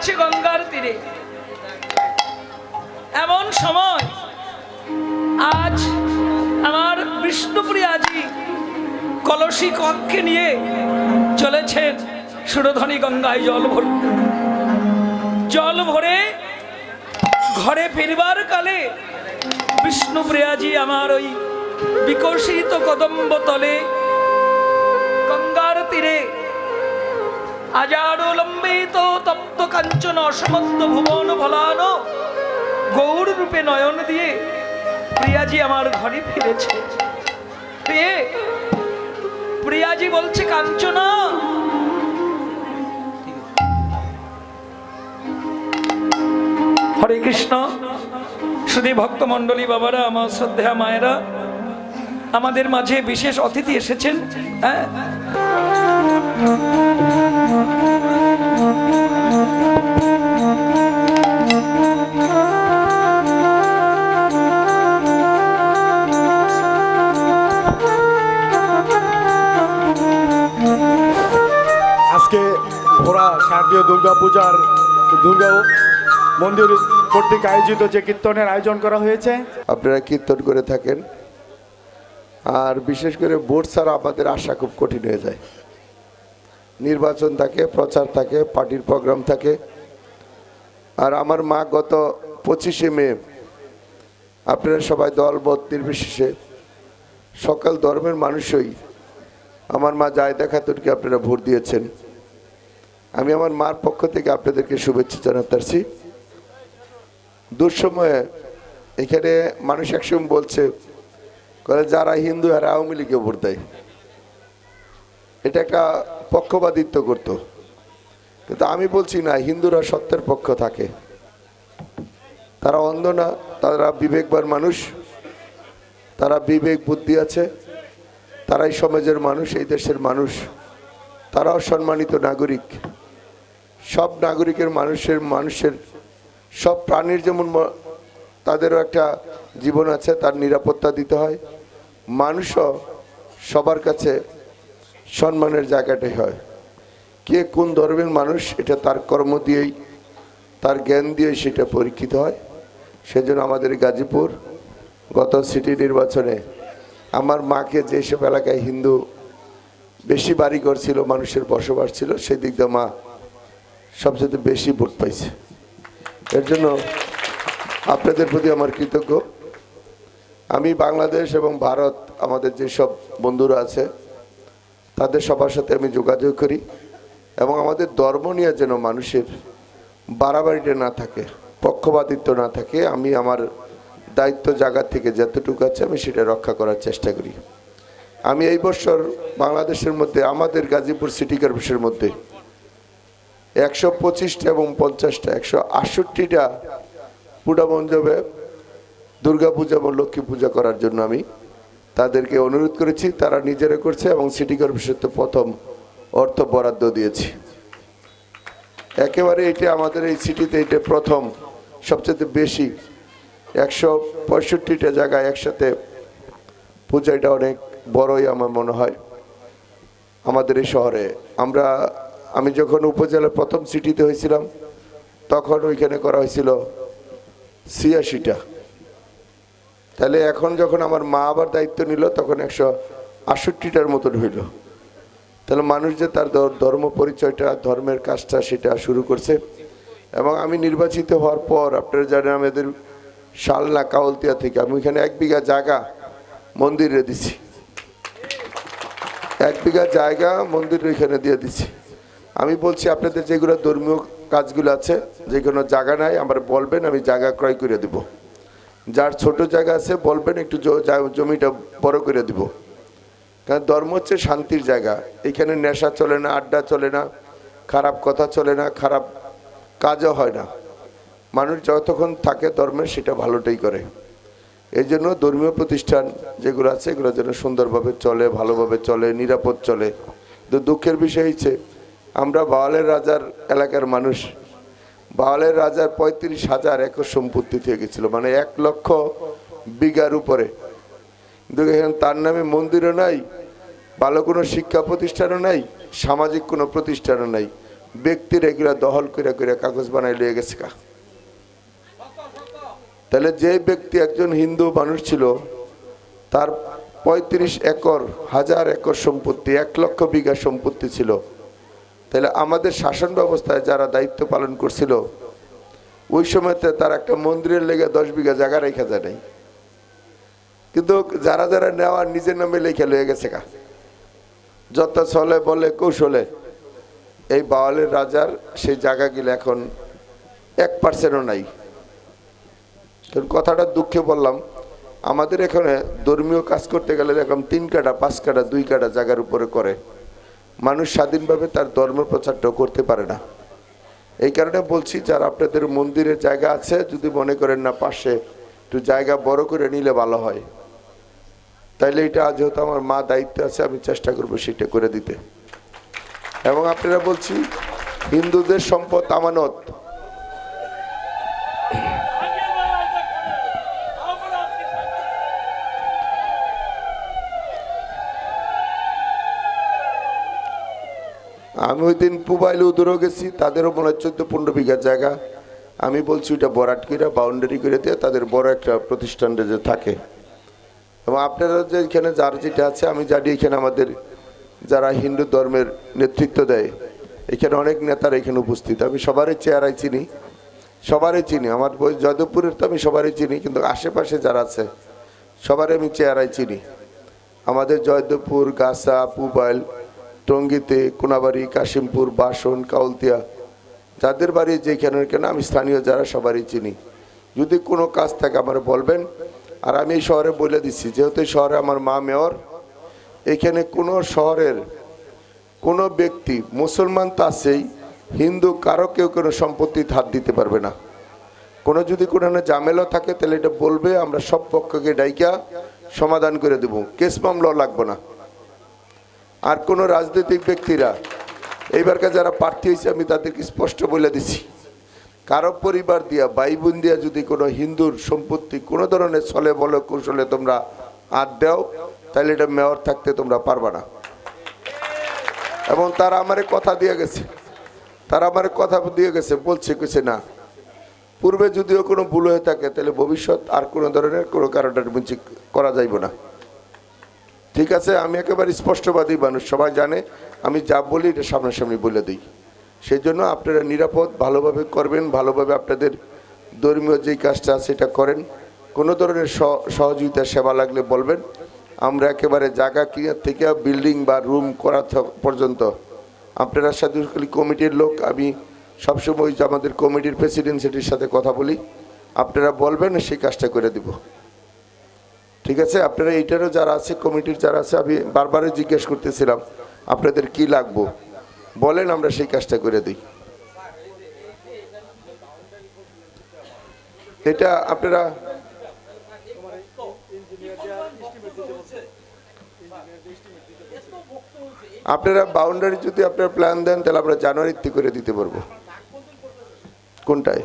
দাঁড়িয়েছে গঙ্গার তীরে। এমন সময় আজ আমার বিষ্ণুপ্রিয়াজি কলসি কক্ষে নিয়ে চলেছেন সুরধনী গঙ্গায় জল ভরতে জল ভরে ঘরে ফিরবার কালে বিষ্ণুপ্রিয়াজি আমার ওই বিকশিত কদম্ব তলে গঙ্গার তীরে আজারলম্বিত তপ্ত কাঞ্চন, অসমস্ত ভুবন ভলানো। গৌর রূপে নয়ন দিয়ে প্রিয়াজি আমার ঘরে ফিরেছে। প্রিয়াজি বলছে, কাঞ্চনা! হরে কৃষ্ণ শুধু ভক্তমণ্ডলী বাবারা, আমার শ্রদ্ধা মায়েরা, আমাদের মাঝে বিশেষ অতিথি এসেছেন হ্যাঁ? পূজার দুর্গা মন্দির কর্তৃক আয়োজিত যে কীর্তনের আয়োজন করা হয়েছে। আপনারা কীর্তন করে থাকেন। আর বিশেষ করে ভোট ছাড়া আমাদের আশা খুব কঠিন হয়ে যায়। নির্বাচন থাকে, প্রচার থাকে, পার্টির প্রোগ্রাম থাকে। আর আমার মা গত পঁচিশে মে, আপনারা সবাই দল মত নির্বিশেষে সকল ধর্মের মানুষই আমার মা জায়দা খাতুনকে আপনারা ভোট দিয়েছেন। আমি আমার মার পক্ষ থেকে আপনাদেরকে শুভেচ্ছা জানাতে দুঃসময়ে এখানে মানুষ একসময় বলছে যারা হিন্দু আর আওয়ামী লীগে ভোট দেয়। এটা একটা পক্ষপাতিত্ব করতো। কিন্তু আমি বলছি না, হিন্দুরা সত্যের পক্ষ থাকে। তারা অন্ধ না, তারা বিবেকবার মানুষ। তারা বিবেক বুদ্ধি আছে, তারাই সমাজের মানুষ, এই দেশের মানুষ। তারাও সম্মানিত নাগরিক। সব নাগরিকের মানুষের মানুষের সব প্রাণীর যেমন তাদেরও একটা জীবন আছে, তার নিরাপত্তা দিতে হয়। মানুষও সবার কাছে সম্মানের জায়গাটাই হয়। কে কোন ধর্মের মানুষ, এটা তার কর্ম দিয়েই, তার জ্ঞান দিয়েই সেটা পরীক্ষিত হয়। সেজন্য আমাদের গাজীপুর গত সিটি নির্বাচনে আমার মাকে যেসব এলাকায় হিন্দু বেশি বাড়ি করছিল মানুষের বসবাস ছিল সেই দিক দিয়ে মা সবচেয়ে বেশি ভোট পাইছে। এর জন্য আপনাদের প্রতি আমার কৃতজ্ঞ। আমি বাংলাদেশ এবং ভারত আমাদের যেসব বন্ধুরা আছে, তাদের সবার সাথে আমি যোগাযোগ করি এবং আমাদের ধর্ম নিয়ে যেন মানুষের বাড়াবাড়িটা না থাকে, পক্ষপাতিত্ব না থাকে, আমি আমার দায়িত্ব জায়গা থেকে যতটুকু আছে আমি সেটা রক্ষা করার চেষ্টা করি। আমি এই বছর বাংলাদেশের মধ্যে, আমাদের গাজীপুর সিটি কর্পোরেশনের মধ্যে একশো পঁচিশটা এবং পঞ্চাশটা, একশো আটষট্টিটা পূজা মঞ্জবে দুর্গা পূজা এবং লক্ষ্মী পূজা করার জন্য আমি তাদেরকে অনুরোধ করেছি। তারা নিজেরা করছে এবং সিটি কর্পোরেশন তো প্রথম অর্থ বরাদ্দ দিয়েছি। একেবারে এটা আমাদের এই সিটিতে এটা প্রথম, সবচেয়ে বেশি। একশো পঁয়ষট্টিটা জায়গায় একসাথে পূজাটা অনেক বড়ই আমার মনে হয়। আমাদের এই শহরে আমরা আমি যখন উপজেলার প্রথম সিটিতে হয়েছিলাম, তখন ওইখানে করা হয়েছিল ছিয়াশিটা। তাহলে এখন যখন আমার মা আবার দায়িত্ব নিল, তখন একশো আটষট্টিটার মতন হইল। তাহলে মানুষ যে তার ধর্ম পরিচয়টা, ধর্মের কাজটা সেটা শুরু করছে। এবং আমি নির্বাচিত হওয়ার পর, আপনারা জানেন আমাদের শালনা কাউলতিয়া থেকে, আমি ওইখানে এক বিঘা জায়গা মন্দিরে দিছি। এক বিঘা জায়গা মন্দির ওইখানে দিয়ে দিছি। আমি বলছি, আপনাদের যেগুলো ধর্মীয় কাজগুলো আছে, যে কোনো জায়গা নাই, আমার বলবেন, আমি জায়গা ক্রয় করে দেব। যার ছোট জায়গা আছে, বলবেন, একটু জমিটা বড় করে দিব। কারণ ধর্ম হচ্ছে শান্তির জায়গা। এখানে নেশা চলে না, আড্ডা চলে না, খারাপ কথা চলে না, খারাপ কাজও হয় না। মানুষ যতক্ষণ থাকে ধর্মে, সেটা ভালোটাই করে। এই জন্য ধর্মীয় প্রতিষ্ঠান যেগুলো আছে, এগুলো যেন সুন্দরভাবে চলে, ভালোভাবে চলে, নিরাপদ চলে। দুঃখের বিষয় হচ্ছে আমরা বাওয়ালের রাজার এলাকার মানুষ। বাওয়ালের রাজার পঁয়ত্রিশ হাজার একর সম্পত্তি থেকে গেছিল মানে এক লক্ষ বিঘার উপরে। কিন্তু এখানে তার নামে মন্দিরও নাই, ভালো কোনো শিক্ষা প্রতিষ্ঠানও নাই, সামাজিক কোনো প্রতিষ্ঠানও নাই। ব্যক্তির এগুলা দহল করে করে কাগজ বানাই লিয়ে গেছে কা। তাহলে যে ব্যক্তি একজন হিন্দু মানুষ ছিল, তার পঁয়ত্রিশ একর, হাজার একর সম্পত্তি, এক লক্ষ বিঘা সম্পত্তি ছিল। তাহলে আমাদের শাসন ব্যবস্থায় যারা দায়িত্ব পালন করছিল, ওই সময়তে তার একটা মন্দিরের লেগে দশ বিঘা জায়গা রেখা যায় নাই। কিন্তু যারা যারা নেওয়া নিজের নামে লেখা লয়ে গেছে কা যত চলে বলে কৌশলে, এই বাওয়ালের রাজার সেই জায়গাগুলো এখন এক পার্সেন্টও নাই। কথাটা দুঃখে বললাম, আমাদের এখানে ধর্মীয় কাজ করতে গেলে দেখলাম তিন কাটা পাঁচ কাটা দুই কাটা জায়গার উপরে করে। মানুষ স্বাধীনভাবে তার ধর্ম প্রচারটাও করতে পারে না। এই কারণে বলছি, যারা আপনাদের মন্দিরের জায়গা আছে, যদি মনে করেন না পাশে, একটু জায়গা বড় করে নিলে ভালো হয়। তাইলে এটা যেহেতু আমার মা দায়িত্ব আছে, আমি চেষ্টা করব সেটা করে দিতে। এবং আপনারা বলছি, হিন্দুদের সম্পদ আমানত। আমি ওই দিন পুবাইলে উদরও গেছি, তাদেরও মনে হয় চোদ্দ পনেরো বিঘা জায়গা। আমি বলছি ওইটা বরাট করে বাউন্ডারি করে দিয়ে তাদের বড় একটা প্রতিষ্ঠানটা যে থাকে। এবং আপনারা যে এখানে যার যেটা আছে, আমি জানি এখানে আমাদের যারা হিন্দু ধর্মের নেতৃত্ব দেয়, এখানে অনেক নেতারা এখানে উপস্থিত। আমি সবারই চেহারাই চিনি, সবারই চিনি। আমার যাদবপুরের তো আমি সবারই চিনি, কিন্তু আশেপাশে যারা আছে, সবারই আমি চেহারাই চিনি। আমাদের জয়দেবপুর, গাছা, পুবাইল টঙ্গিতে, কোনাবাড়ি, কাশিমপুর, বাসন, কাউলতিয়া, যাদের বাড়ি যেখানে কেন আমি স্থানীয় যারা সবারই চিনি। যদি কোনো কাজ থাকে আমার বলবেন। আর আমি এই শহরে বলে দিচ্ছি, যেহেতু শহরে আমার মা মেয়র, এখানে কোনো শহরের কোনো ব্যক্তি, মুসলমান তো আছেই, হিন্দু কারও কেউ কোনো সম্পত্তি হাত দিতে পারবে না। কোনো যদি কোনো ঝামেলা থাকে, তাহলে এটা বলবে, আমরা সব পক্ষকে ডাইকা সমাধান করে দেব। কেস মামলাও লাগবে না। আর কোনো রাজনৈতিক ব্যক্তিরা, এইবারকার যারা প্রার্থী হয়েছে, আমি তাদেরকে স্পষ্ট বলে দিছি। কারও পরিবার দিয়া ভাই বোন দিয়া যদি কোনো হিন্দুর সম্পত্তি, কোনো ধরনের ছলে বলে কৌশলে তোমরা আর দাও, তাহলে এটা মেয়র থাকতে তোমরা পারবা না। এবং তারা আমারে কথা দিয়ে গেছে। তারা আমারে কথা দিয়ে গেছে, বলছে কিছু না, পূর্বে যদিও কোনো ভুল হয়ে থাকে, তাহলে ভবিষ্যৎ আর কোনো ধরনের কোনো কারণের মুচি করা যাইব না। ঠিক আছে, আমি একেবারে স্পষ্টবাদী মানুষ, সবাই জানে, আমি যা বলি এটা সামনাসামনি বলে দিই। সেই জন্য আপনারা নিরাপদ, ভালোভাবে করবেন, ভালোভাবে আপনাদের ধর্মীয় যেই কাজটা আছে সেটা করেন। কোনো ধরনের সহ- সহযোগিতা, সেবা লাগলে বলবেন। আমরা একেবারে জায়গা কিনার থেকে বিল্ডিং বা রুম করা পর্যন্ত আপনারা সাথে কমিটির লোক, আমি সবসময় আমাদের কমিটির প্রেসিডেন্ট সেটির সাথে কথা বলি। আপনারা বলবেন সেই কাজটা করে দিব। ঠিক আছে, আপনারা এইটারও যারা আছে কমিটির যারা আছে, আমি বারবারই জিজ্ঞেস করতেছিলাম, আপনাদের কি লাগবো? বলেন আমরা সেই কাজটা করে দিই। এটা আপনারা আপনারা বাউন্ডারি যদি আপনারা প্ল্যান দেন, তাহলে আমরা জানুয়ারিতে করে দিতে পারব। কোনটায়?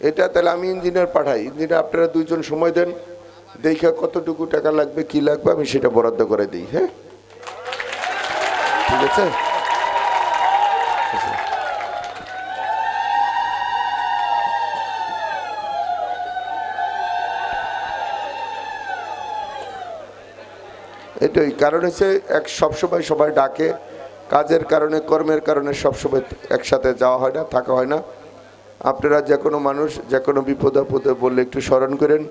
এটা তাহলে আমি ইঞ্জিনিয়ার পাঠাই। ইঞ্জিনিয়ার, আপনারা দুইজন সময় দেন। দেখে কতটুকু টাকা লাগবে, কি লাগবে, আমি সেটা বরাদ্দ করে দিই হ্যাঁ? ঠিক আছে? এটাই, কারণ হচ্ছে এক সবসময় সবাই ডাকে। কাজের কারণে, কর্মের কারণে সবসময় একসাথে যাওয়া হয় না, থাকা হয় না। আপনারা যে কোনো মানুষ, যে কোনো বিপদ আপদে বললে একটু স্মরণ করেন।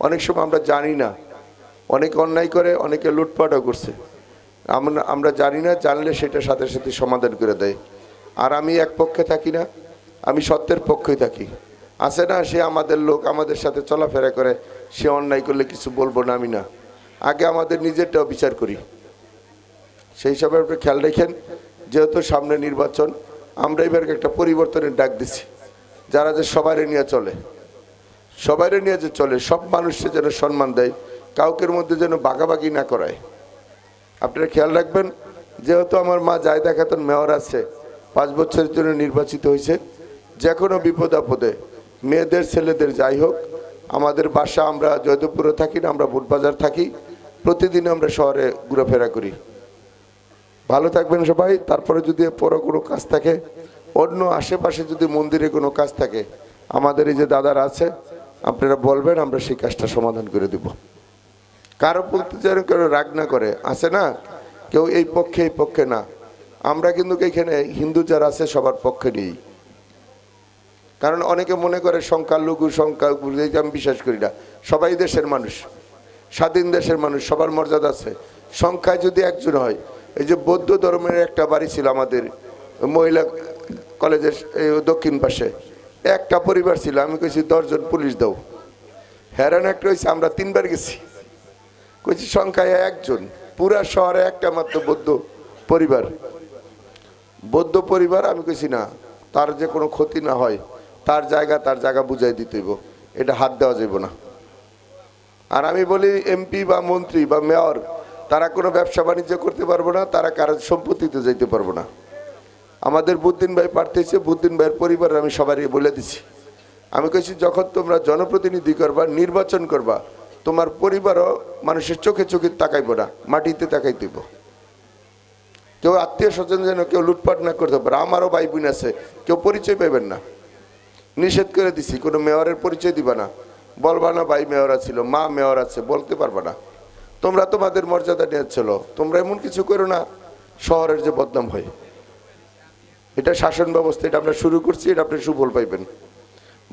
অনেক সময় আমরা জানি না। অনেকে অন্যায় করে, অনেকে লুটপাটও করছে। আমরা আমরা জানি না, জানলে সেটা সাথে সাথে সমাধান করে দেয়। আর আমি এক পক্ষে থাকি না, আমি সত্যের পক্ষেই থাকি। আছে না, সে আমাদের লোক, আমাদের সাথে চলাফেরা করে, সে অন্যায় করলে কিছু বলব না আমি না। আগে আমাদের নিজেরটাও বিচার করি। সেই হিসাবে আপনি খেয়াল রেখেন, যেহেতু সামনে নির্বাচন, আমরা এবার একটা পরিবর্তনের ডাক দিছি যারা যে সবাই নিয়ে চলে সবাই নিয়ে যে চলে, সব মানুষকে যেন সম্মান দেয়, কাউকের মধ্যে যেন বাগাবাগি না করায়। আপনারা খেয়াল রাখবেন, যেহেতু আমার মা যায় দেখাতন মেয়র আছে, পাঁচ বছরের জন্য নির্বাচিত হয়েছে, যে কোনো বিপদ আপদে, মেয়েদের, ছেলেদের যাই হোক, আমাদের বাসা আমরা জয়দেবপুরে থাকি না, আমরা বুটবাজার থাকি প্রতিদিন আমরা শহরে ঘোরাফেরা করি। ভালো থাকবেন সবাই, তারপরে যদি পরে কোনো কাজ থাকে অন্য আশেপাশে যদি মন্দিরে কোনো কাজ থাকে, আমাদের এই যে দাদারা আছে, আপনারা বলবেন, আমরা সেই কাজটা সমাধান করে দেব। কারও বলতে যেন কেউ রাগ না করে, আছে না? কেউ এই পক্ষে এই পক্ষে না। আমরা কিন্তু এখানে হিন্দু যারা আছে, সবার পক্ষে নেই। কারণ অনেকে মনে করে সংখ্যালঘু সংখ্যালঘু আমি বিশ্বাস করি না। সবাই দেশের মানুষ, স্বাধীন দেশের মানুষ, সবার মর্যাদা আছে। সংখ্যায় যদি একজন হয়, এই যে বৌদ্ধ ধর্মের একটা বাড়ি ছিল আমাদের, মহিলা কলেজের দক্ষিণ পাশে। একটা পরিবার ছিল, আমি কইছি, দশজন পুলিশ দাও। হ্যারান একটা হয়েছে আমরা তিনবার গেছি। কইছি, সংখ্যায় একজন। পুরা শহরে একটা মাত্র বৌদ্ধ পরিবার। বৌদ্ধ পরিবার, আমি কইছি, না, তার যে কোনো ক্ষতি না হয়, তার জায়গা তার জায়গা বুঝাই দিতে হইব। এটা হাত দেওয়া যাইব না। আর আমি বলি, এমপি বা মন্ত্রী বা মেয়র, তারা কোনো ব্যবসা বাণিজ্য করতে পারব না, তারা কারও সম্পত্তিতে যাইতে পারব না। আমাদের বুদ্দিন ভাই পারতেছে বুদ্দিন ভাইয়ের পরিবার আমি সবারই বলে দিছি। আমি কইছি, যখন তোমরা জনপ্রতিনিধি করবা, নির্বাচন করবা, তোমার পরিবারও মানুষের চোখে চোখে তাকাইবো না, মাটিতে তাকাই দিব। কেউ আত্মীয় স্বজন যেন কেউ লুটপাট না করতে পারে, আমারও ভাই বোন আছে, কেউ পরিচয় পাবেন না। নিষেধ করে দিছি, কোনো মেয়রের পরিচয় দিবা না। বলবা না, ভাই মেয়র ছিল মা মেয়র আছে, বলতে পারবা না। তোমরা তোমাদের মর্যাদা নিয়ে চলো, তোমরা এমন কিছু করো না, শহরের যে বদনাম হয়। এটা শাসন ব্যবস্থা, এটা আমরা শুরু করছি, এটা আপনি সুফল পাইবেন।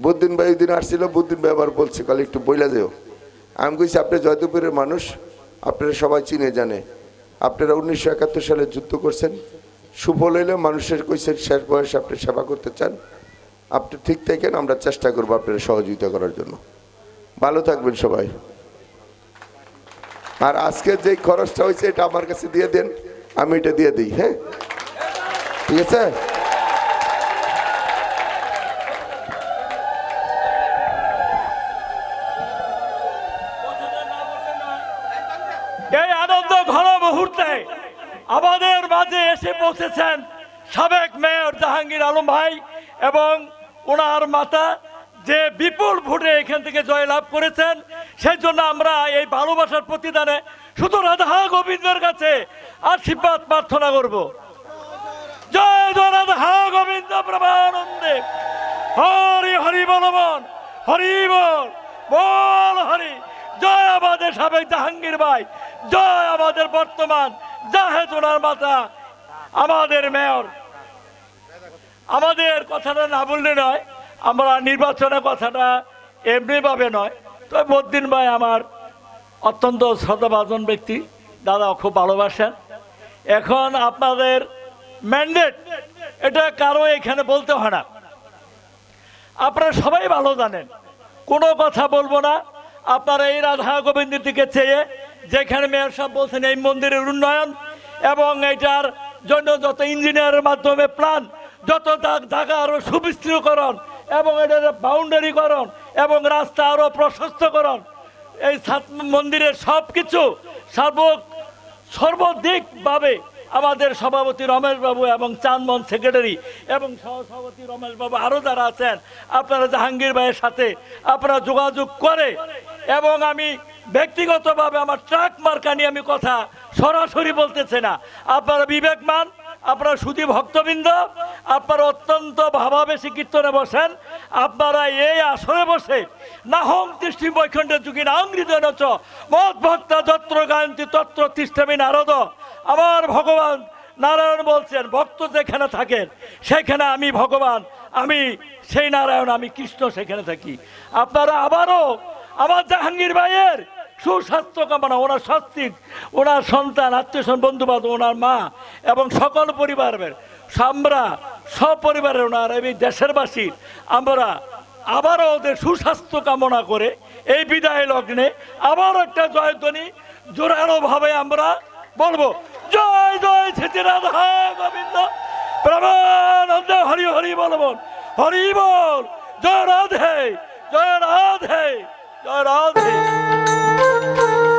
বুদ্দিন ভাই দিন আসছিল বুদ্দিন ভাই আবার বলছে, কালে একটু বইলা যেও আমি কইছি, আপনি জয়দেবপুরের মানুষ, আপনারা সবাই চিনে জানে। আপনারা উনিশশো একাত্তর সালে যুদ্ধ করছেন, সুফল হইলে মানুষের কইছেন, শেষ বয়সে আপনি সেবা করতে চান। আপনি ঠিক থাকেন, আমরা চেষ্টা করব আপনারা সহযোগিতা করার জন্য। ভালো থাকবেন সবাই। আর আজকে যে খরচটা হয়েছে এটা আমার কাছে দিয়ে দেন, আমি এটা দিয়ে দিই হ্যাঁ? ঠিক আছে? পৌঁছেছেন সাবেক মেয়র জাহাঙ্গীর আলম ভাই এবং ওনার মাতা যে বিপুল ভোটে এখান থেকে জয়লাভ করেছেন, সেই জন্য আমরা এই ভালোবাসার প্রতিদানে শুধু রাধা গোবিন্দের কাছে আশীর্বাদ প্রার্থনা করব। জয় রাধা গোবিন্দ প্রভানন্দে। হরি হরি বলবন হরি বল বল হরি। জয় আমাদের সাবেক জাহাঙ্গীর ভাই, জয় আমাদের বর্তমান জাহেদ ওনার মাতা আমাদের মেয়র, আমাদের কথাটা না বললে নয়, আমরা নির্বাচনের কথাটা এমনিভাবে নয়। তো বদ্দিন ভাই আমার অত্যন্ত শ্রদ্ধাভাজন ব্যক্তি দাদা খুব ভালোবাসেন। এখন আপনাদের ম্যান্ডেট এটা কারও এখানে বলতে হয় না। আপনারা সবাই ভালো জানেন, কোনো কথা বলব না। আপনারা এই রাধা গোবিন্দের দিকে চেয়ে, যেখানে মেয়র সাহেব বলছেন এই মন্দিরের উন্নয়ন এবং এটার জন্য যত ইঞ্জিনিয়ারের মাধ্যমে প্ল্যান যত জায়গা আরও সুবিস্তৃতকরণ এবং এটার বাউন্ডারিকরণ এবং রাস্তা আরও প্রশস্তকরণ, এই মন্দিরের সব কিছু সার্বক সর্বদিকভাবে আমাদের সভাপতি রমেশবাবু এবং চাঁদমন সেক্রেটারি এবং সহসভাপতি রমেশ বাবু আরও যারা আছেন, আপনারা জাহাঙ্গীর ভাইয়ের সাথে আপনারা যোগাযোগ করে এবং আমি ব্যক্তিগতভাবে আমার ট্রাক মার্কা নিয়ে আমি কথা সরাসরি বলতেছে না। আপনারা বিবেকমান আপনারা সুদী ভক্তবৃন্দ, আপনারা অত্যন্ত ভাবাবেশী কীর্তনে বসেন, আপনারা এই আসরে বসে নাহং তৃষ্টি বৈখণ্ডের যুগী নাঙ্গৃত নচ মত ভক্তা যত্র গায়ন্তী তত্র তিষ্ঠামী নারদ। আমার ভগবান নারায়ণ বলছেন, ভক্ত যেখানে থাকেন, সেখানে আমি ভগবান, আমি সেই নারায়ণ, আমি কৃষ্ণ সেখানে থাকি। আপনারা আবারও আমার জাহাঙ্গীর ভাইয়ের সুস্বাস্থ্য কামনা, ওনার স্বাস্থ্যিক ওনার সন্তান, আত্মীয় স্বজন বন্ধু ওনার মা এবং সকল পরিবারের আমরা সপরিবারের ওনার এই দেশের বাসী, আমরা আবারও ওদের সুস্বাস্থ্য কামনা করে এই বিদায় লগ্নে আবার একটা জয়ধ্বনি জোরালো ভাবে আমরা বলব। জয় জয় শ্রী রাধা গোবিন্দ। প্রমানন্দ, হরি হরি বলবন হরি বল। জয় রাধে জয় রাধে জয় রাধে। Oh.